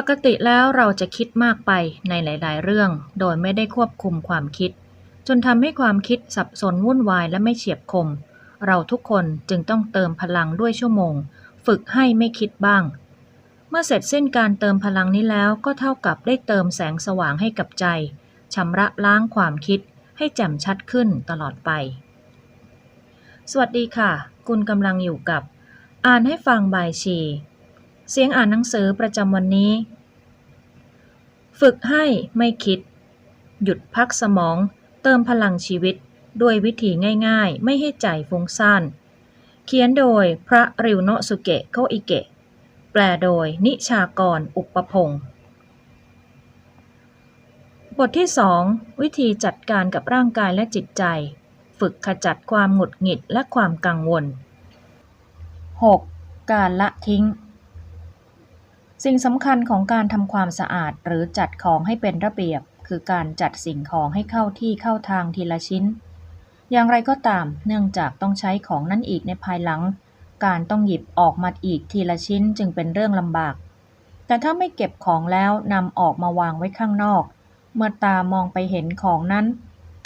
ปกติแล้วเราจะคิดมากไปในหลาย ๆ เรื่อง โดยไม่ได้ควบคุมความคิด จนทำให้ความคิดสับสนวุ่นวายและไม่เฉียบคม เราทุกคนจึงต้องเติมพลังด้วยชั่วโมง ฝึกให้ไม่คิดบ้าง เมื่อเสร็จสิ้นการเติมพลังนี้แล้วก็เท่ากับได้เติมแสงสว่างให้กับใจชำระล้างความคิดให้แจ่มชัดขึ้นตลอดไป สวัสดีค่ะ คุณกำลังอยู่กับ อ่านให้ฟังบายชี เสียงอ่านหนังสือประจำวันนี้ ฝึกให้ไม่คิด หยุดพักสมอง เติมพลังชีวิต ด้วยวิธีง่ายๆ ไม่ให้ใจฟุ้งซ่านเขียนโดยพระริวโนะสุเกะโคอิเกะ แปลโดยนิชากรอุปพงศ์บทที่ 2 วิธีจัดการกับร่างกายและจิตใจ ฝึกขจัดความหงุดหงิดและความกังวล 6. การละทิ้ง สิ่งสำคัญของการทำความสะอาดหรือจัดของให้เป็นระเบียบ คือการจัดสิ่งของให้เข้าที่เข้าทางทีละชิ้น อย่างไรก็ตาม เนื่องจากต้องใช้ของนั้นอีกในภายหลัง การต้องหยิบออกมาอีกทีละชิ้นจึงเป็นเรื่องลำบาก แต่ถ้าไม่เก็บของแล้วนำออกมาวางไว้ข้างนอก เมื่อตามองไปเห็นของนั้น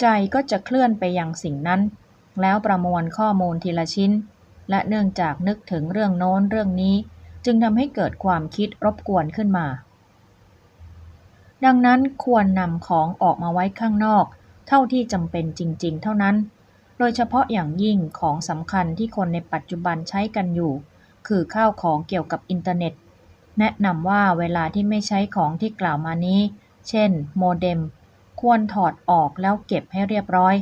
ใจก็จะเคลื่อนไปยังสิ่งนั้น แล้วประมวลข้อมูลทีละชิ้น และเนื่องจากนึกถึงเรื่องโน้นเรื่องนี้ จึงทำให้เกิดความคิดรบกวนขึ้นมา ดังนั้นควรนำของออกมาไว้ข้างนอก เท่าที่จำเป็นจริง ๆ เท่านั้น โดยเฉพาะอย่างยิ่งของสำคัญที่คนในปัจจุบันใช้กันอยู่ คือข้าวของเกี่ยวกับอินเทอร์เน็ต แนะนำว่าเวลาที่ไม่ใช้ของที่กล่าวมานี้ เช่น โมเด็ม ควรถอดออกแล้วเก็บให้เรียบร้อย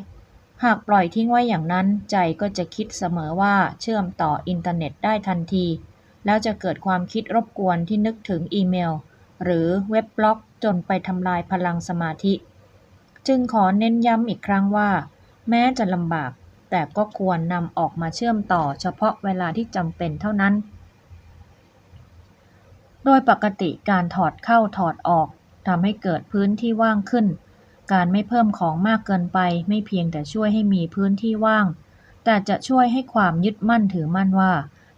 หากปล่อยทิ้งไว้อย่างนั้นใจก็จะคิดเสมอว่าเชื่อมต่ออินเทอร์เน็ตได้ทันที แล้วจะเกิดความคิดรบกวนที่นึกถึงอีเมล หรือเว็บบล็อกจนไปทำลายพลังสมาธิ จึงขอเน้นย้ำอีกครั้งว่า แม้จะลำบาก แต่ก็ควรนำออกมาเชื่อมต่อเฉพาะเวลาที่จำเป็นเท่านั้น โดยปกติการถอดเข้าถอดออกทำให้เกิดพื้นที่ว่างขึ้น การไม่เพิ่มของมากเกินไปไม่เพียงแต่ช่วยให้มีพื้นที่ว่าง แต่จะช่วยให้ความยึดมั่นถือมั่นว่า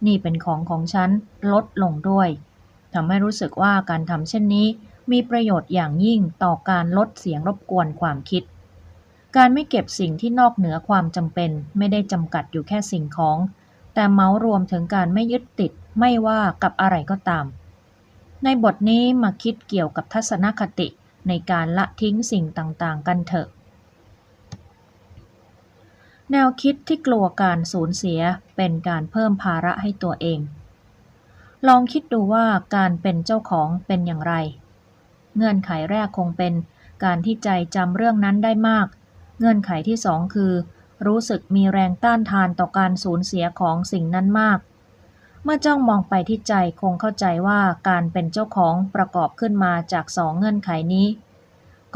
นี่เป็นของของฉันลดลงด้วยทำให้รู้สึกว่าการทำเช่นนี้มีประโยชน์อย่างยิ่งต่อการลดเสียงรบกวนความคิด การไม่เก็บสิ่งที่นอกเหนือความจำเป็น ไม่ได้จำกัดอยู่แค่สิ่งของ แต่เมารวมถึงการไม่ยึดติดไม่ว่ากับอะไรก็ตาม ในบทนี้มาคิดเกี่ยวกับทัศนคติในการละทิ้งสิ่งต่างๆ กันเถอะ แนวคิดที่กลัวการสูญเสียเป็นการเพิ่มภาระให้ตัวเอง ลองคิดดูว่าการเป็นเจ้าของเป็นอย่างไร เงื่อนไขแรกคงเป็น การที่ใจจำเรื่องนั้นได้มาก เงื่อนไขที่สองคือ รู้สึกมีแรงต้านทานต่อการสูญเสียของสิ่งนั้นมาก เมื่อจ้องมองไปที่ใจคงเข้าใจว่าการเป็นเจ้าของประกอบขึ้นมาจากสองเงื่อนไขนี้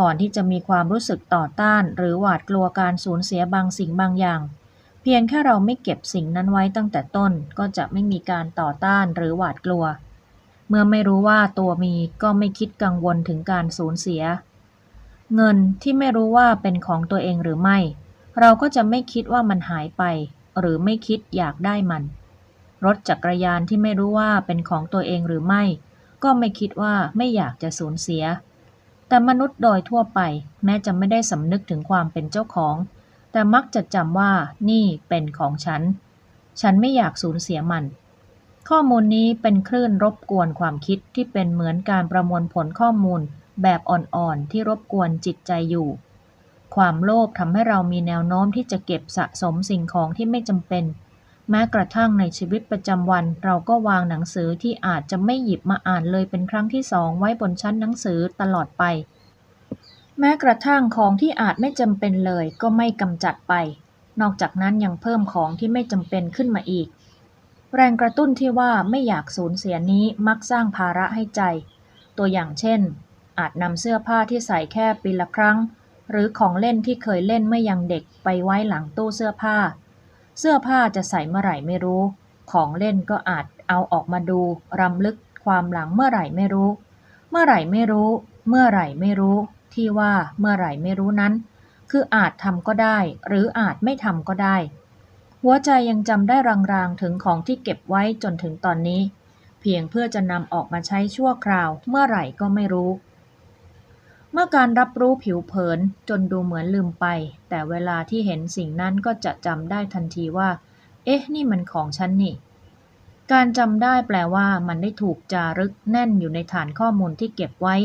ก่อนที่จะมีความรู้สึกต่อต้าน หรือหวาดกลัวการสูญเสียบางสิ่งบางอย่าง เพียงแค่เราไม่เก็บสิ่งนั้นไว้ตั้งแต่ต้นก็จะไม่มีการต่อต้านหรือหวาดกลัว เมื่อไม่รู้ว่าตัวมีก็ไม่คิดกังวลถึงการสูญเสีย เงินที่ไม่รู้ว่าเป็นของตัวเองหรือไม่ เราก็จะไม่คิดว่ามันหายไป หรือไม่คิดอยากได้มัน รถจักรยานที่ไม่รู้ว่าเป็นของตัวเองหรือไม่ ก็ไม่คิดว่าไม่อยากจะสูญเสีย แต่มนุษย์โดยทั่วไปแม้จะไม่ได้สำนึกถึงความเป็นเจ้าของ แต่มักจะจำว่านี่เป็นของฉัน ฉันไม่อยากสูญเสียมัน ข้อมูลนี้เป็นคลื่นรบกวนความคิดที่เป็นเหมือนการประมวลผลข้อมูลแบบอ่อนๆที่รบกวนจิตใจอยู่ ความโลภทำให้เรามีแนวโน้มที่จะเก็บสะสมสิ่งของที่ไม่จำเป็น แม้กระทั่งในชีวิตประจำวัน เราก็วางหนังสือที่อาจจะไม่หยิบมาอ่านเลยเป็นครั้งที่สองไว้บนชั้นหนังสือตลอดไป แม้กระทั่งของที่อาจไม่จำเป็นเลยก็ไม่กำจัดไป นอกจากนั้นยังเพิ่มของที่ไม่จำเป็นขึ้นมาอีก แรงกระตุ้นที่ว่าไม่อยากสูญเสียนี้มักสร้างภาระให้ใจ ตัวอย่างเช่น อาจนำเสื้อผ้าที่ใส่แค่ปีละครั้ง หรือของเล่นที่เคยเล่นเมื่อยังเด็กไปไว้หลังตู้เสื้อผ้า เสื้อผ้าจะใส่เมื่อไหร่ไม่รู้ ของเล่นก็อาจเอาออกมาดูรำลึกความหลังเมื่อไหร่ไม่รู้ เมื่อไหร่ไม่รู้ เมื่อไหร่ไม่รู้ ที่ว่าเมื่อไหร่ไม่รู้นั้น คืออาจทำก็ได้ หรืออาจไม่ทำก็ได้ หัวใจยังจำได้รางๆถึงของที่เก็บไว้จนถึงตอนนี้ เพียงเพื่อจะนำออกมาใช้ชั่วคราว เมื่อไหร่ก็ไม่รู้ เมื่อการรับรู้ผิวเผินจนดูเหมือนลืมไป แต่เวลาที่เห็นสิ่งนั้นก็จะจำได้ทันทีว่า เอ๊ะ นี่มันของฉันนี่ การจำได้แปลว่า มันได้ถูกจารึกแน่นอยู่ในฐานข้อมูลที่เก็บไว้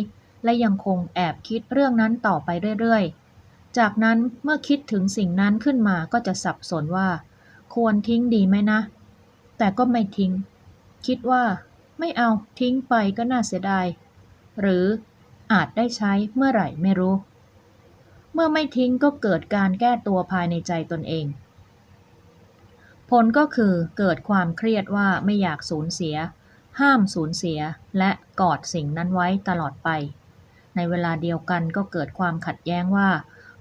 และยังคงแอบคิดเรื่องนั้นต่อไปเรื่อยๆ จากนั้นเมื่อคิดถึงสิ่งนั้นขึ้นมาก็จะสับสนว่า ควรทิ้งดีไหมนะ แต่ก็ไม่ทิ้ง คิดว่า ไม่เอาทิ้งไปก็น่าเสียดาย หรือ อาจได้ใช้เมื่อไหร่ไม่รู้ เมื่อไม่ทิ้งก็เกิดการแก้ตัวภายในใจตนเอง ผลก็คือเกิดความเครียดว่าไม่อยากสูญเสีย ห้ามสูญเสียและกอดสิ่งนั้นไว้ตลอดไป ในเวลาเดียวกันก็เกิดความขัดแย้งว่า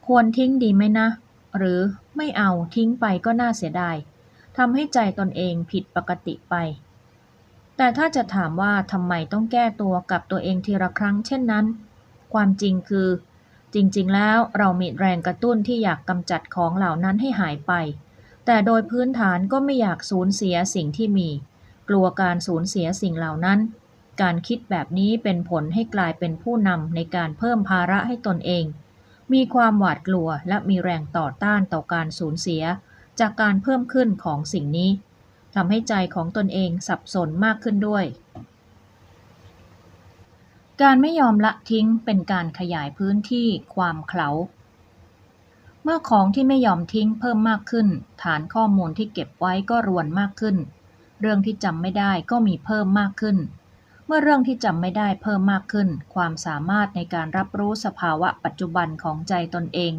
ควรทิ้งดีไหมนะ หรือไม่เอาทิ้งไปก็น่าเสียดายทำให้ใจตนเองผิดปกติไป แต่ถ้าจะถามว่าทำไมต้องแก้ตัวกับตัวเองทีละครั้งเช่นนั้น ความจริงคือ จริงๆ แล้วเรามีแรงกระตุ้นที่อยากกำจัดของเหล่านั้นให้หายไป แต่โดยพื้นฐานก็ไม่อยากสูญเสียสิ่งที่มี กลัวการสูญเสียสิ่งเหล่านั้น การคิดแบบนี้เป็นผลให้กลายเป็นผู้นำในการเพิ่มภาระให้ตนเอง มีความหวาดกลัวและมีแรงต่อต้านต่อการสูญเสีย จากการเพิ่มขึ้นของสิ่งนี้ ทำให้ใจของตนเองสับสนมากขึ้นด้วย การไม่ยอมละทิ้งเป็นการขยายพื้นที่ความเขลาเมื่อของที่ไม่ยอมทิ้งเพิ่มมากขึ้น ฐานข้อมูลที่เก็บไว้ก็รวนมากขึ้น เรื่องที่จำไม่ได้ก็มีเพิ่มมากขึ้น เมื่อเรื่องที่จำไม่ได้เพิ่มมากขึ้น ความสามารถในการรับรู้สภาวะปัจจุบันของใจตนเอง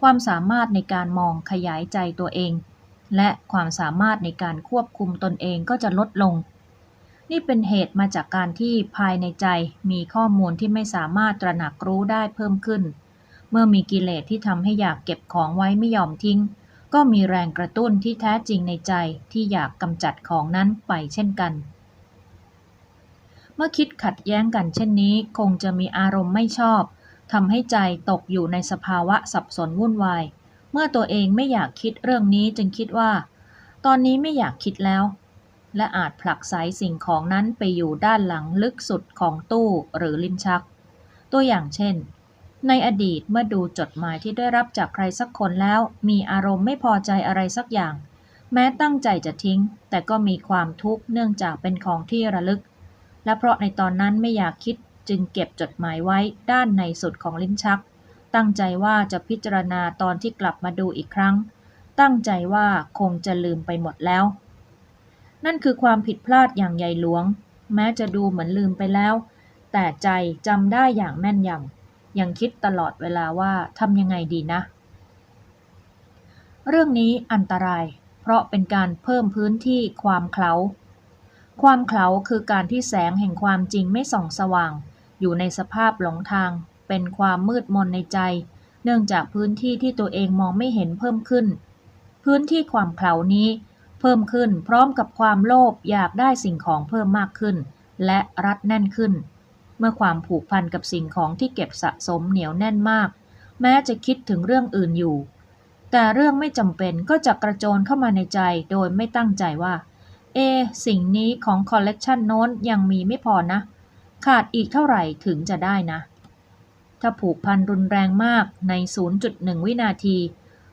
ความสามารถในการมองขยายใจตัวเอง และความสามารถในการควบคุมตนเองก็จะลดลง นี่เป็นเหตุมาจากการที่ภายในใจมีข้อมูลที่ไม่สามารถตระหนักรู้ได้เพิ่มขึ้น เมื่อมีกิเลสที่ทำให้อยากเก็บของไว้ไม่ยอมทิ้ง ก็มีแรงกระตุ้นที่แท้จริงในใจที่อยากกำจัดของนั้นไปเช่นกัน เมื่อคิดขัดแย้งกันเช่นนี้ คงจะมีอารมณ์ไม่ชอบทำให้ใจตกอยู่ในสภาวะสับสนวุ่นวาย เมื่อตัวเองไม่อยากคิดเรื่องนี้จึงคิดว่า ตอนนี้ไม่อยากคิดแล้ว และอาจผลักไสสิ่งของนั้นไปอยู่ด้านหลังลึกสุดของตู้หรือลิ้นชัก ตัวอย่างเช่น ในอดีตเมื่อดูจดหมายที่ได้รับจากใครสักคนแล้ว มีอารมณ์ไม่พอใจอะไรสักอย่าง แม้ตั้งใจจะทิ้ง แต่ก็มีความทุกข์เนื่องจากเป็นของที่ระลึก และเพราะในตอนนั้นไม่อยากคิดจึงเก็บจดหมายไว้ด้านในสุดของลิ้นชัก ตั้งใจว่าจะพิจารณาตอนที่กลับมาดูอีกครั้ง ตั้งใจว่าคงจะลืมไปหมดแล้ว นั่นคือความผิดพลาดอย่างใหญ่หลวง แม้จะดูเหมือนลืมไปแล้ว แต่ใจจำได้อย่างแม่นยำยังคิดตลอดเวลาว่าทำยังไงดีนะ เรื่องนี้อันตราย เพราะเป็นการเพิ่มพื้นที่ความเคลาความเคลาคือการที่แสงแห่งความจริงไม่ส่องสว่าง อยู่ในสภาพหลงทาง เป็นความมืดมนในใจ เนื่องจากพื้นที่ที่ตัวเองมองไม่เห็นเพิ่มขึ้น พื้นที่ความเคลานี้ เพิ่มขึ้นพร้อมกับความโลภอยากได้สิ่งของเพิ่มมากขึ้น และรัดแน่นขึ้น เมื่อความผูกพันกับสิ่งของที่เก็บสะสมเหนียวแน่นมาก แม้จะคิดถึงเรื่องอื่นอยู่ แต่เรื่องไม่จำเป็นก็จะกระโจนเข้ามาในใจโดยไม่ตั้งใจว่าเอ สิ่งนี้ของคอลเลกชันโน้นยังมีไม่พอนะ ขาดอีกเท่าไหร่ถึงจะได้นะ ถ้าผูกพันรุนแรงมากใน 0.1 วินาที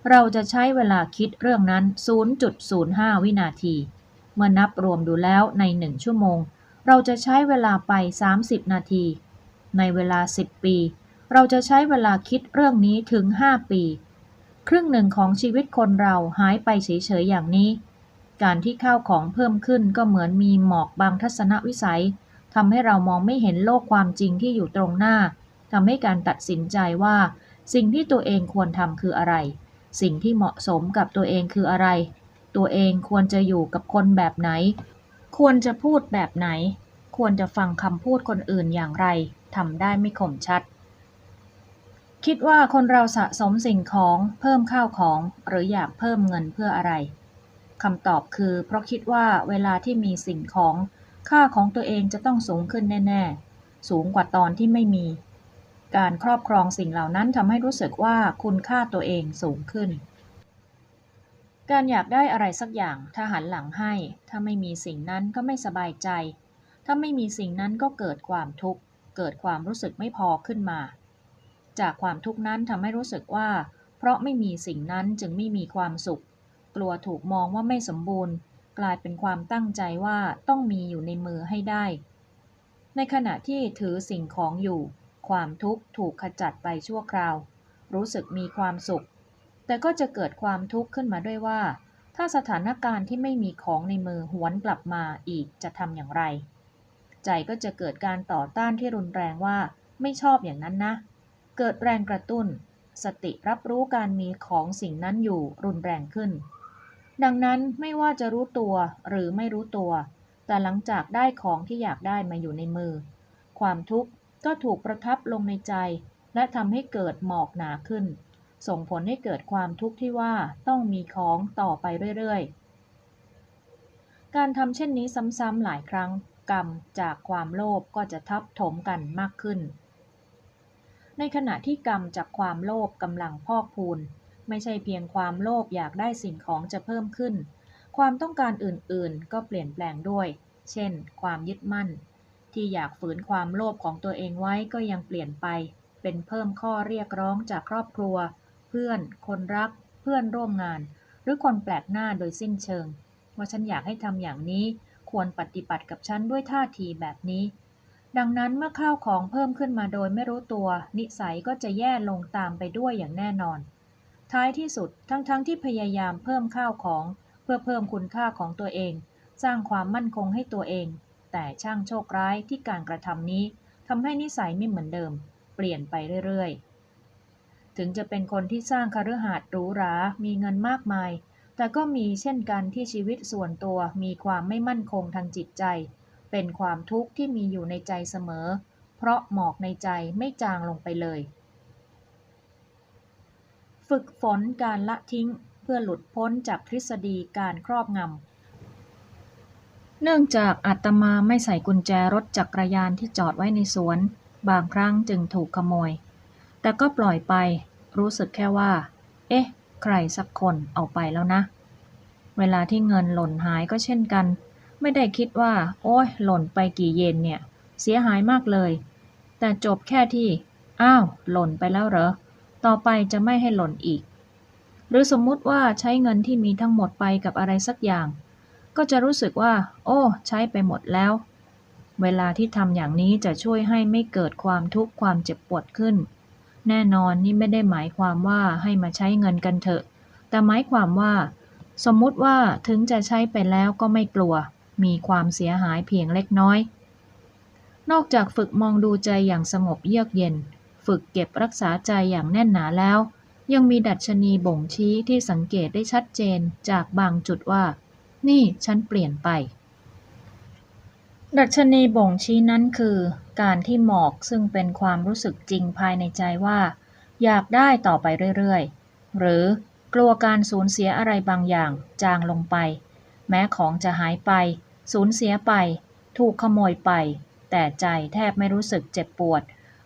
เราจะใช้เวลาคิดเรื่องนั้น 0.05 วินาที เมื่อนับรวมดูแล้วใน 1 ชั่วโมง เราจะใช้เวลาไป 30 นาที ในเวลา 10 ปี เราจะใช้เวลาคิดเรื่องนี้ถึง 5 ปี ครึ่งหนึ่งของชีวิตคนเราหายไปเฉยๆอย่างนี้ การที่ข้าวของเพิ่มขึ้นก็เหมือนมีหมอกบางทัศนวิสัยทำให้เรามองไม่เห็นโลกความจริงที่อยู่ตรงหน้า ทำให้การตัดสินใจว่า สิ่งที่ตัวเองควรทำคืออะไร สิ่งที่เหมาะสมกับตัวเองคืออะไร ตัวเองควรจะอยู่กับคนแบบไหน ควรจะพูดแบบไหน ควรจะฟังคำพูดคนอื่นอย่างไรทำได้ไม่คมชัด คิดว่าคนเราสะสมสิ่งของเพิ่มข้าวของ หรืออยากเพิ่มเงินเพื่ออะไรคำตอบคือ เพราะคิดว่าเวลาที่มีสิ่งของ ค่าของตัวเองจะต้องสูงขึ้นแน่ ๆ สูงกว่าตอนที่ไม่มี การครอบครองสิ่งเหล่านั้นทำให้รู้สึกว่าคุณค่าตัวเองสูงขึ้น การอยากได้อะไรสักอย่างถ้าหันหลังให้ ถ้าไม่มีสิ่งนั้นก็ไม่สบายใจ ถ้าไม่มีสิ่งนั้นก็เกิดความทุกข์ เกิดความรู้สึกไม่พอขึ้นมา จากความทุกข์นั้นทำให้รู้สึกว่า เพราะไม่มีสิ่งนั้นจึงไม่มีความสุข กลัวถูกมองว่าไม่สมบูรณ์ กลายเป็นความตั้งใจว่าต้องมีอยู่ในมือให้ได้ ในขณะที่ถือสิ่งของอยู่ ความทุกข์ถูกขจัดไปชั่วคราว รู้สึกมีความสุข แต่ก็จะเกิดความทุกข์ขึ้นมาด้วยว่า ถ้าสถานการณ์ที่ไม่มีของในมือหวนกลับมาอีกจะทำอย่างไร ใจก็จะเกิดการต่อต้านที่รุนแรงว่า ไม่ชอบอย่างนั้นนะ เกิดแรงกระตุ้น สติรับรู้การมีของสิ่งนั้นอยู่รุนแรงขึ้น ดังนั้นไม่ว่าจะรู้ตัวหรือไม่รู้ตัว แต่หลังจากได้ของที่อยากได้มาอยู่ในมือ ความทุกข์ ก็ถูกประทับลงในใจ และทำให้เกิดหมอกหนาขึ้น ส่งผลให้เกิดความทุกข์ที่ว่าต้องมีของต่อไปเรื่อยๆ การทำเช่นนี้ซ้ำๆหลายครั้งกรรมจากความโลภก็จะทับถมกันมากขึ้น ในขณะที่กรรมจากความโลภกำลังพอกพูน ไม่ใช่เพียงความโลภอยากได้สิ่งของจะเพิ่มขึ้น ความต้องการอื่นๆ ก็เปลี่ยนแปลงด้วย เช่น ความยึดมั่น ที่อยากฝืนความโลภของตัวเองไว้ก็ยังเปลี่ยนไป เป็นเพิ่มข้อเรียกร้องจากครอบครัว เพื่อน คนรัก เพื่อนร่วมงาน หรือคนแปลกหน้าโดยสิ้นเชิง ว่าฉันอยากให้ทำอย่างนี้ ควรปฏิบัติกับฉันด้วยท่าทีแบบนี้ ดังนั้นเมื่อข้าวของเพิ่มขึ้นมาโดยไม่รู้ตัว นิสัยก็จะแย่ลงตามไปด้วยอย่างแน่นอน ท้ายที่สุดทั้งๆทที่พยายามเพิ่มข้าวของ เพื่อเพิ่มคุณค่าของตัวเอง สร้างความมั่นคงให้ตัวเอง แต่ช่างโชคร้ายที่การกระทำนี้ทำให้นิสัยไม่เหมือนเดิม เปลี่ยนไปเรื่อยๆ ถึงจะเป็นคนที่สร้างคฤหาสน์หรูหรา มีเงินมากมาย แต่ก็มีเช่นกันที่ชีวิตส่วนตัวมีความไม่มั่นคงทางจิตใจ เป็นความทุกข์ที่มีอยู่ในใจเสมอ เพราะหมอกในใจไม่จางลงไปเลย ฝึกฝนการละทิ้งเพื่อหลุดพ้นจากทฤษฎีการครอบงำ เนื่องจากอาตมาไม่ใส่กุญแจรถจักรยานที่จอดไว้ในสวน บางครั้งจึงถูกขโมย แต่ก็ปล่อยไป รู้สึกแค่ว่า เอ๊ะ ใครสักคนเอาไปแล้วนะ เวลาที่เงินหล่นหายก็เช่นกัน ไม่ได้คิดว่า โอ้ยหล่นไปกี่เยนเนี่ย เสียหายมากเลย แต่จบแค่ที่ อ้าว หล่นไปแล้วเหรอ ต่อไปจะไม่ให้หล่นอีก หรือสมมุติว่าใช้เงินที่มีทั้งหมดไปกับอะไรสักอย่าง ก็จะรู้สึกว่า โอ้ ใช้ไปหมดแล้ว เวลาที่ทำอย่างนี้จะช่วยให้ไม่เกิดความทุกข์ความเจ็บปวดขึ้น แน่นอนนี่ไม่ได้หมายความว่าให้มาใช้เงินกันเถอะ แต่หมายความว่า สมมุติว่าถึงจะใช้ไปแล้วก็ไม่กลัว มีความเสียหายเพียงเล็กน้อย นอกจากฝึกมองดูใจอย่างสงบเยือกเย็น ฝึกเก็บรักษาใจอย่างแน่นหนาแล้ว ยังมีดัชนีบ่งชี้ที่สังเกตได้ชัดเจนจากบางจุดว่า นี่ฉันเปลี่ยนไป ดัชนีบ่งชี้นั้นคือ การที่หมอกซึ่งเป็นความรู้สึกจริงภายในใจว่า อยากได้ต่อไปเรื่อยๆ หรือกลัวการสูญเสียอะไรบางอย่างจางลงไป แม้ของจะหายไป สูญเสียไป ถูกขโมยไป แต่ใจแทบไม่รู้สึกเจ็บปวด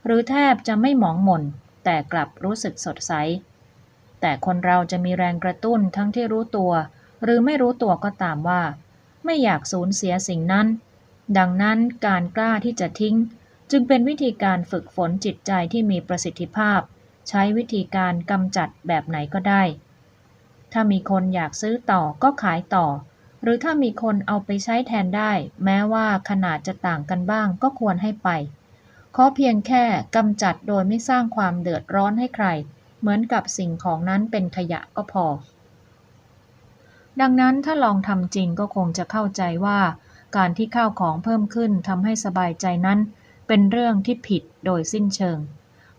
หรือแทบจะไม่หมองหม่นแต่กลับรู้สึกสดใส แต่คนเราจะมีแรงกระตุ้นทั้งที่รู้ตัว หรือไม่รู้ตัวก็ตามว่า ไม่อยากสูญเสียสิ่งนั้น ดังนั้นการกล้าที่จะทิ้ง จึงเป็นวิธีการฝึกฝนจิตใจที่มีประสิทธิภาพ ใช้วิธีการกำจัดแบบไหนก็ได้ ถ้ามีคนอยากซื้อต่อก็ขายต่อ หรือถ้ามีคนเอาไปใช้แทนได้ แม้ว่าขนาดจะต่างกันบ้างก็ควรให้ไปขอเพียงแค่กำจัดโดยไม่สร้างความเดือดร้อนให้ใคร เหมือนกับสิ่งของนั้นเป็นขยะก็พอ ดังนั้นถ้าลองทำจริงก็คงจะเข้าใจว่า การที่ข้าวของเพิ่มขึ้นทำให้สบายใจนั้น เป็นเรื่องที่ผิดโดยสิ้นเชิง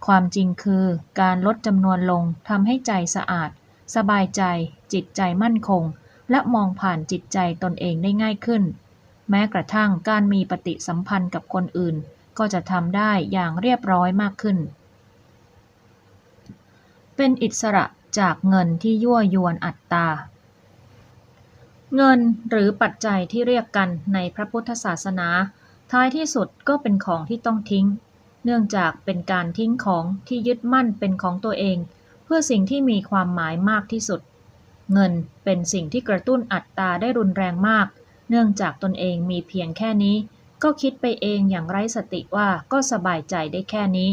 ความจริงคือการลดจำนวนลงทำให้ใจสะอาด สบายใจ จิตใจมั่นคง และมองผ่านจิตใจตนเองได้ง่ายขึ้น แม้กระทั่งการมีปฏิสัมพันธ์กับคนอื่น ก็จะทำได้อย่างเรียบร้อยมากขึ้น เป็นอิสระจากเงินที่ยั่วยวนอัตตา เงินหรือปัจจัยที่เรียกกันในพระพุทธศาสนา ท้ายที่สุดก็เป็นของที่ต้องทิ้ง เนื่องจากเป็นการทิ้งของที่ยึดมั่นเป็นของตัวเอง เพื่อสิ่งที่มีความหมายมากที่สุด เงินเป็นสิ่งที่กระตุ้นอัตตาได้รุนแรงมาก เนื่องจากตนเองมีเพียงแค่นี้ ก็คิดไปเองอย่างไร้สติว่าก็สบายใจได้แค่นี้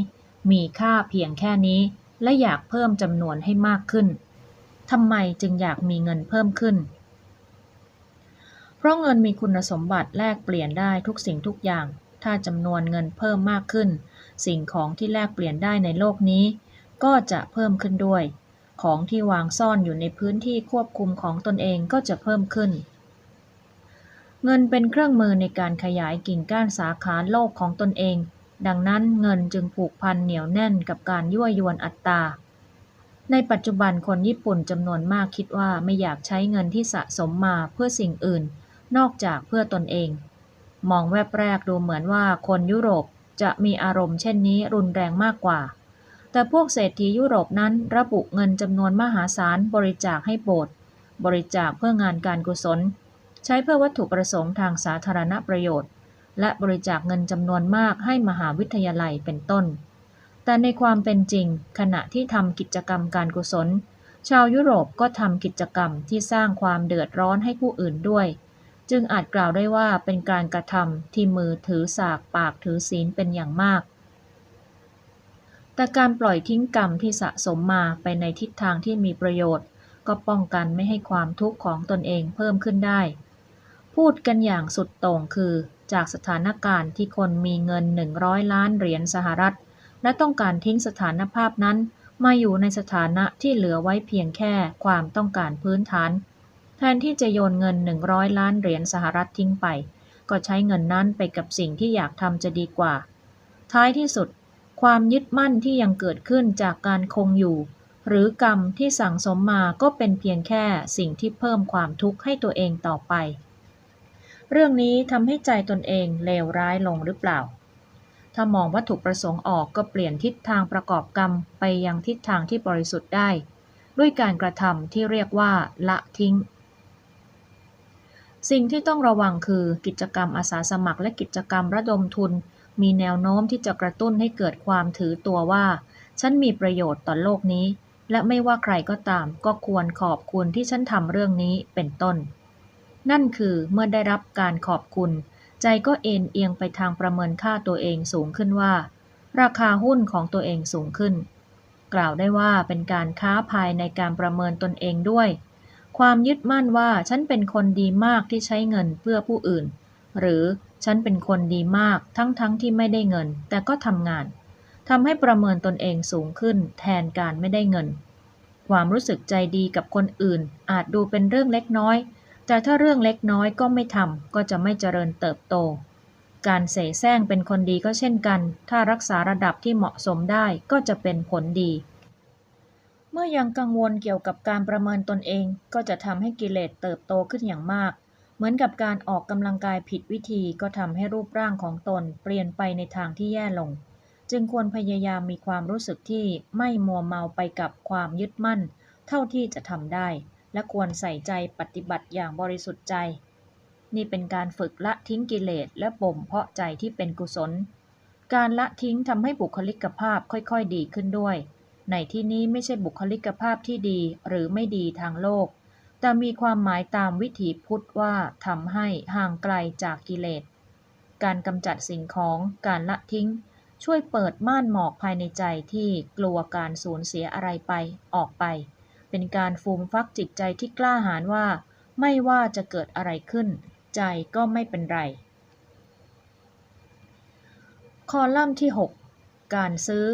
มีค่าเพียงแค่นี้ และอยากเพิ่มจำนวนให้มากขึ้นทำไมจึงอยากมีเงินเพิ่มขึ้น เพราะเงินมีคุณสมบัติแลกเปลี่ยนได้ทุกสิ่งทุกอย่าง ถ้าจำนวนเงินเพิ่มมากขึ้น สิ่งของที่แลกเปลี่ยนได้ในโลกนี้ ก็จะเพิ่มขึ้นด้วย ของที่วางซ่อนอยู่ในพื้นที่ควบคุมของตนเองก็จะเพิ่มขึ้น เงินเป็นเครื่องมือในการขยายกิ่งก้านสาขาโลกของตนเอง ดังนั้นเงินจึงผูกพันเหนียวแน่นกับการยั่วยวนอัตตาในปัจจุบันคนญี่ปุ่นจำนวนมากคิดว่าไม่อยากใช้เงินที่สะสมมาเพื่อสิ่งอื่น นอกจากเพื่อตนเอง มองแวบแรกดูเหมือนว่าคนยุโรปจะมีอารมณ์เช่นนี้รุนแรงมากกว่า แต่พวกเศรษฐียุโรปนั้นระบุเงินจำนวนมหาศาลบริจาคให้โบสถ์บริจาคเพื่องานการกุศล ใช้เพื่อวัตถุประสงค์ทางสาธารณประโยชน์ และบริจาคเงินจำนวนมากให้มหาวิทยาลัยเป็นต้น แต่ในความเป็นจริง ขณะที่ทำกิจกรรมการกุศล ชาวยุโรปก็ทำกิจกรรมที่สร้างความเดือดร้อนให้ผู้อื่นด้วย จึงอาจกล่าวได้ว่าเป็นการกระทำที่มือถือสากปากถือศีลเป็นอย่างมาก แต่การปล่อยทิ้งกรรมที่สะสมมาไปในทิศทางที่มีประโยชน์ ก็ป้องกันไม่ให้ความทุกข์ของตนเองเพิ่มขึ้นได้ พูดกันอย่างสุดโต่งคือจากสถานการณ์ที่คนมีเงิน 100 ล้านเหรียญสหรัฐ และต้องการทิ้งสถานภาพนั้น มาอยู่ในสถานะที่เหลือไว้เพียงแค่ความต้องการพื้นฐาน แทนที่จะโยนเงิน 100 ล้านเหรียญสหรัฐทิ้งไป ก็ใช้เงินนั้นไปกับสิ่งที่อยากทำจะดีกว่า ท้ายที่สุด ความยึดมั่นที่ยังเกิดขึ้นจากการคงอยู่ หรือกรรมที่สั่งสมมาก็เป็นเพียงแค่สิ่งที่เพิ่มความทุกข์ให้ตัวเองต่อไป เรื่องนี้ทำให้ใจตนเองเลวร้ายลงหรือเปล่า ถ้ามองวัตถุประสงค์ออกก็เปลี่ยนทิศทางประกอบกรรมไปยังทิศทางที่บริสุทธิ์ได้ ด้วยการกระทำที่เรียกว่า ละทิ้ง สิ่งที่ต้องระวังคือกิจกรรมอาสาสมัครและกิจกรรมระดมทุน มีแนวโน้มที่จะกระตุ้นให้เกิดความถือตัวว่า ฉันมีประโยชน์ต่อโลกนี้ และไม่ว่าใครก็ตาม ก็ควรขอบคุณที่ฉันทำเรื่องนี้เป็นต้น นั่นคือเมื่อได้รับการขอบคุณ ใจก็เอ็นเอียงไปทางประเมินค่าตัวเองสูงขึ้นว่า ราคาหุ้นของตัวเองสูงขึ้น กล่าวได้ว่าเป็นการค้าภายในการประเมินตนเองด้วย ความยึดมั่นว่าฉันเป็นคนดีมากที่ใช้เงินเพื่อผู้อื่น หรือฉันเป็นคนดีมากทั้งๆทที่ไม่ได้เงิน แต่ก็ทำงานทำให้ประเมินตนเองสูงขึ้น แทนการไม่ได้เงิน ความรู้สึกใจดีกับคนอื่น อาจดูเป็นเรื่องเล็กน้อย แต่ถ้าเรื่องเล็กน้อยก็ไม่ทำก็จะไม่เจริญเติบโต การเสแสร้งเป็นคนดีก็เช่นกัน ถ้ารักษาระดับที่เหมาะสมได้ก็จะเป็นผลดี เมื่อยังกังวลเกี่ยวกับการประเมินตนเอง ก็จะทำให้กิเลสเติบโตขึ้นอย่างมาก เหมือนกับการออกกำลังกายผิดวิธีก็ทำให้รูปร่างของตนเปลี่ยนไปในทางที่แย่ลง จึงควรพยายามมีความรู้สึกที่ไม่มัวเมาไปกับความยึดมั่น เท่าที่จะทำได้ และควรใส่ใจปฏิบัติอย่างบริสุทธิ์ใจ นี่เป็นการฝึกละทิ้งกิเลสและบ่มเพาะใจที่เป็นกุศล การละทิ้งทำให้บุคลิกภาพค่อยๆ ดีขึ้นด้วย ในที่นี้ไม่ใช่บุคลิกภาพที่ดีหรือไม่ดีทางโลก แต่มีความหมายตามวิถีพุทธว่าทำให้ห่างไกลจากกิเลส การกำจัดสิ่งของการละทิ้ง ช่วยเปิดม่านหมอกภายในใจที่กลัวการสูญเสียอะไรไปออกไป เป็นการฟูมฟักจิตใจที่กล้าหาญว่า ไม่ว่าจะเกิดอะไรขึ้น ใจก็ไม่เป็นไร คอลัมน์ที่ 6 การซื้อ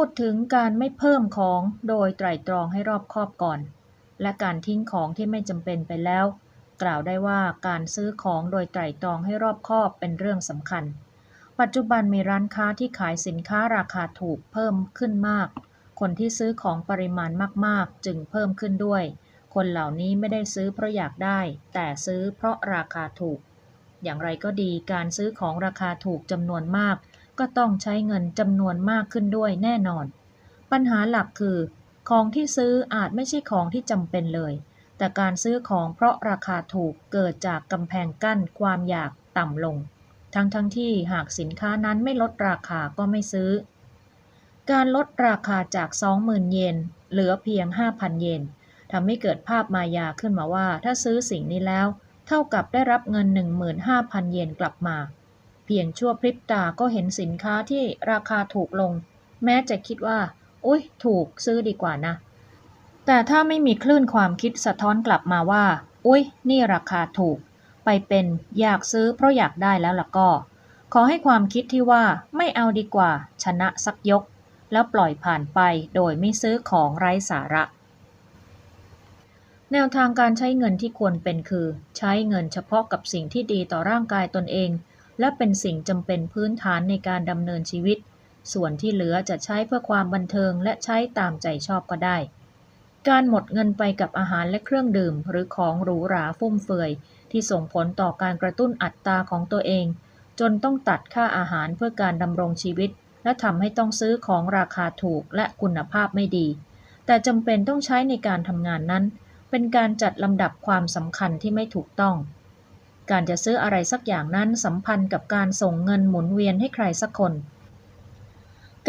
พูดถึงการไม่เพิ่มของโดยไตร่ตรองให้รอบคอบก่อน และการทิ้งของที่ไม่จำเป็นไปแล้ว กล่าวได้ว่าการซื้อของโดยไตร่ตรองให้รอบคอบเป็นเรื่องสำคัญ ปัจจุบันมีร้านค้าที่ขายสินค้าราคาถูกเพิ่มขึ้นมาก คนที่ซื้อของปริมาณมากๆ จึงเพิ่มขึ้นด้วย คนเหล่านี้ไม่ได้ซื้อเพราะอยากได้ แต่ซื้อเพราะราคาถูก อย่างไรก็ดีการซื้อของราคาถูกจำนวนมาก ก็ต้องใช้เงินจำนวนมากขึ้นด้วยแน่นอน ปัญหาหลักคือ ของที่ซื้ออาจไม่ใช่ของที่จำเป็นเลย แต่การซื้อของเพราะราคาถูกเกิดจากกำแพงกั้นความอยากต่ำลง ทั้งทั้งที่หากสินค้านั้นไม่ลดราคาก็ไม่ซื้อ การลดราคาจาก 20,000 เยนเหลือเพียง 5,000 เยนทำให้เกิดภาพมายาขึ้นมาว่า ถ้าซื้อสิ่งนี้แล้ว เท่ากับได้รับเงิน 15,000 เยนกลับมา เพียงชั่วพริบตาก็เห็นสินค้าที่ราคาถูกลง แม้จะคิดว่า อุ้ยถูกซื้อดีกว่านะ แต่ถ้าไม่มีคลื่นความคิดสะท้อนกลับมาว่า อุ้ยนี่ราคาถูก ไปเป็นอยากซื้อเพราะอยากได้แล้วล่ะก็ ขอให้ความคิดที่ว่าไม่เอาดีกว่า ชนะสักยก แล้วปล่อยผ่านไปโดยไม่ซื้อของไร้สาระแนวทางการใช้เงินที่ควรเป็นคือ ใช้เงินเฉพาะกับสิ่งที่ดีต่อร่างกายตนเอง และเป็นสิ่งจำเป็นพื้นฐานในการดำเนินชีวิต ส่วนที่เหลือจะใช้เพื่อความบันเทิงและใช้ตามใจชอบก็ได้ การหมดเงินไปกับอาหารและเครื่องดื่ม หรือของหรูหราฟุ่มเฟือย ที่ส่งผลต่อการกระตุ้นอัตราของตัวเอง จนต้องตัดค่าอาหารเพื่อการดำรงชีวิต และทำให้ต้องซื้อของราคาถูกและคุณภาพไม่ดี แต่จำเป็นต้องใช้ในการทำงานนั้น เป็นการจัดลำดับความสำคัญที่ไม่ถูกต้อง การจะซื้ออะไรสักอย่างนั้นสัมพันธ์กับการส่งเงินหมุนเวียนให้ใครสักคน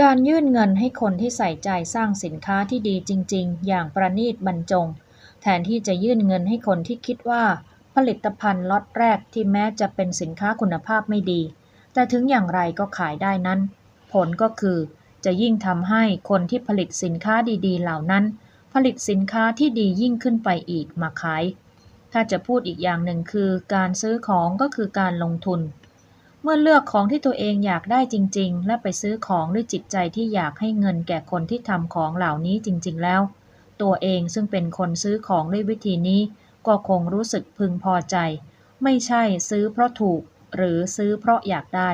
การยื่นเงินให้คนที่ใส่ใจสร้างสินค้าที่ดีจริง ๆ อย่างประณีตบรรจง แทนที่จะยื่นเงินให้คนที่คิดว่า ผลิตภัณฑ์ล็อตแรกที่แม้จะเป็นสินค้าคุณภาพไม่ดี แต่ถึงอย่างไรก็ขายได้นั้น ผลก็คือจะยิ่งทำให้คนที่ผลิตสินค้าดีๆ เหล่านั้น ผลิตสินค้าที่ดียิ่งขึ้นไปอีกมาขาย ถ้าจะพูดอีกอย่างหนึ่งคือการซื้อของก็คือการลงทุน เมื่อเลือกของที่ตัวเองอยากได้จริง ๆ และไปซื้อของด้วยจิตใจที่อยากให้เงินแก่คนที่ทำของเหล่านี้จริง ๆ แล้ว ตัวเองซึ่งเป็นคนซื้อของด้วยวิธีนี้ ก็คงรู้สึกพึงพอใจ ไม่ใช่ซื้อเพราะถูก หรือซื้อเพราะอยากได้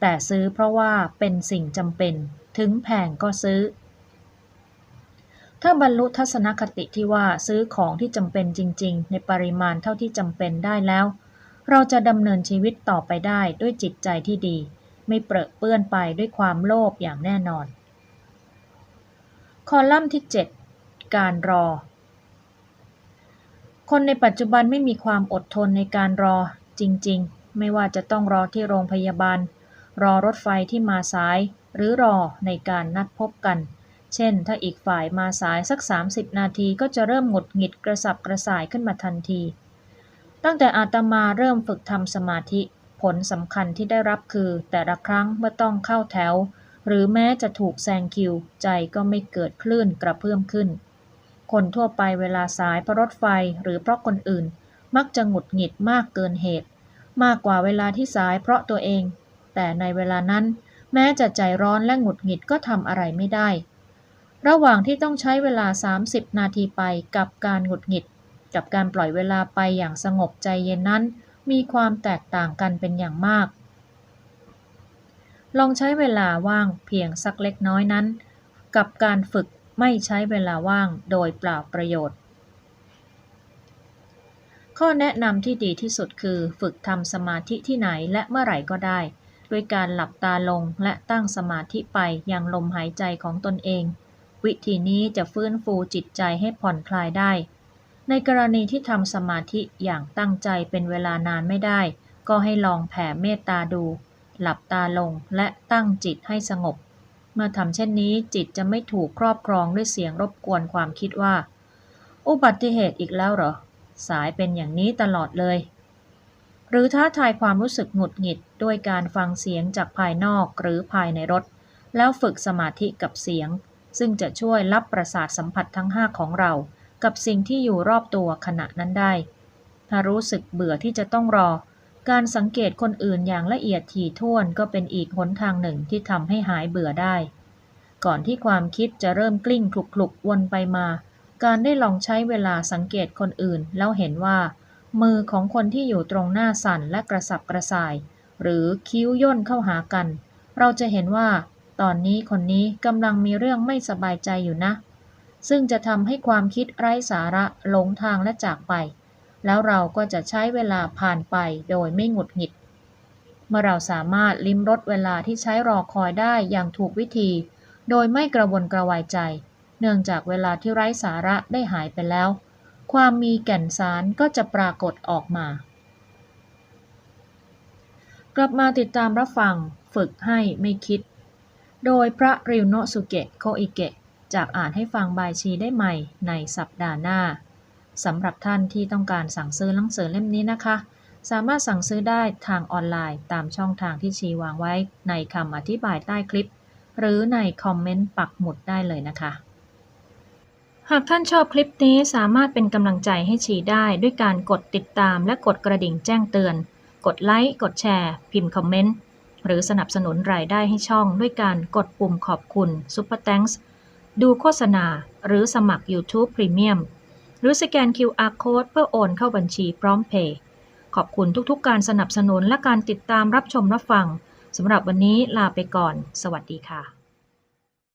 แต่ซื้อเพราะว่าเป็นสิ่งจำเป็น ถึงแพงก็ซื้อ ถ้าบรรลุทัศนคติที่ว่าซื้อของที่จำเป็นจริง ๆ ในปริมาณเท่าที่จำเป็นได้แล้ว เราจะดำเนินชีวิตต่อไปได้ด้วยจิตใจที่ดี ไม่เปรอะเปื้อนไปด้วยความโลภอย่างแน่นอน คอลัมน์ที่ 7 การรอ คนในปัจจุบันไม่มีความอดทนในการรอจริง ๆ ไม่ว่าจะต้องรอที่โรงพยาบาล รอรถไฟที่มาสาย หรือรอในการนัดพบกัน เช่น ถ้าอีกฝ่ายมาสายสัก 30 นาทีก็จะเริ่มหงุดหงิดกระสับกระส่ายขึ้นมาทันที ตั้งแต่อาตมาเริ่มฝึกทำสมาธิ ผลสำคัญที่ได้รับคือ แต่ละครั้งเมื่อต้องเข้าแถว หรือแม้จะถูกแซงคิว ใจก็ไม่เกิดคลื่นกระเพื่อมขึ้น คนทั่วไปเวลาสายเพราะรถไฟหรือเพราะคนอื่น มักจะหงุดหงิดมากเกินเหตุ มากกว่าเวลาที่สายเพราะตัวเอง แต่ในเวลานั้น แม้จะใจร้อนและหงุดหงิดก็ทำอะไรไม่ได้ ระหว่างที่ต้องใช้เวลา 30 นาทีไปกับการหงุดหงิด กับการปล่อยเวลาไปอย่างสงบใจเย็นนั้น มีความแตกต่างกันเป็นอย่างมาก ลองใช้เวลาว่างเพียงสักเล็กน้อยนั้น กับการฝึกไม่ใช้เวลาว่างโดยเปล่าประโยชน์ ข้อแนะนำที่ดีที่สุดคือฝึกทำสมาธิที่ไหนและเมื่อไหร่ก็ได้ ด้วยการหลับตาลงและตั้งสมาธิไปยังลมหายใจของตนเอง วิธีนี้จะฟื้นฟูจิตใจให้ผ่อนคลายได้ ในกรณีที่ทำสมาธิอย่างตั้งใจเป็นเวลานานไม่ได้ ก็ให้ลองแผ่เมตตาดู หลับตาลงและตั้งจิตให้สงบ เมื่อทำเช่นนี้จิตจะไม่ถูกครอบครองด้วยเสียงรบกวนความคิดว่า อุบัติเหตุอีกแล้วเหรอ สายเป็นอย่างนี้ตลอดเลย หรือท้าทายความรู้สึกหงุดหงิดด้วยการฟังเสียงจากภายนอกหรือภายในรถ แล้วฝึกสมาธิกับเสียง ซึ่งจะช่วยรับประสาทสัมผัสทั้ง 5 ของเรา กับสิ่งที่อยู่รอบตัวขณะนั้นได้ ถ้ารู้สึกเบื่อที่จะต้องรอ การสังเกตคนอื่นอย่างละเอียดถี่ถ้วนก็เป็นอีกหนทางหนึ่งที่ทำให้หายเบื่อได้ ก่อนที่ความคิดจะเริ่มกลิ้งคลุกๆวนไปมา การได้ลองใช้เวลาสังเกตคนอื่น แล้วเห็นว่า มือของคนที่อยู่ตรงหน้าสั่นและกระสับกระส่าย หรือคิ้วย่นเข้าหากัน เราจะเห็นว่า ตอนนี้คนนี้กำลังมีเรื่องไม่สบายใจอยู่นะ ซึ่งจะทำให้ความคิดไร้สาระหลงทางและจากไป แล้วเราก็จะใช้เวลาผ่านไปโดยไม่หงุดหงิด เมื่อเราสามารถลิ้มรสเวลาที่ใช้รอคอยได้อย่างถูกวิธี โดยไม่กระวนกระวายใจ เนื่องจากเวลาที่ไร้สาระได้หายไปแล้ว ความมีแก่นสารก็จะปรากฏออกมากลับมาติดตามรับฟัง ฝึกให้ไม่คิด โดยพระริวโนสุเกะโคอิเกะจากอ่านให้ฟังบายชีได้ใหม่ในสัปดาห์หน้าสำหรับท่านที่ต้องการสั่งซื้อหนังสือเล่มนี้นะคะ สามารถสั่งซื้อได้ทางออนไลน์ตามช่องทางที่ชีวางไว้ในคำอธิบายใต้คลิป หรือในคอมเมนต์ปักหมุดได้เลยนะคะ หากท่านชอบคลิปนี้สามารถเป็นกำลังใจให้ชีได้ด้วยการกดติดตามและกดกระดิ่งแจ้งเตือน กดไลค์กดแชร์ พิมพ์คอมเมนต์ หรือสนับสนุนรายได้ให้ช่องด้วยการกดปุ่มขอบคุณ Super Thanks ดูโฆษณา หรือสมัคร YouTube Premium หรือสแกน QR Code เพื่อโอนเข้าบัญชีพร้อมเพย์ขอบคุณทุกๆ การสนับสนุนและการติดตามรับชมรับฟังสำหรับวันนี้ลาไปก่อน สวัสดีค่ะ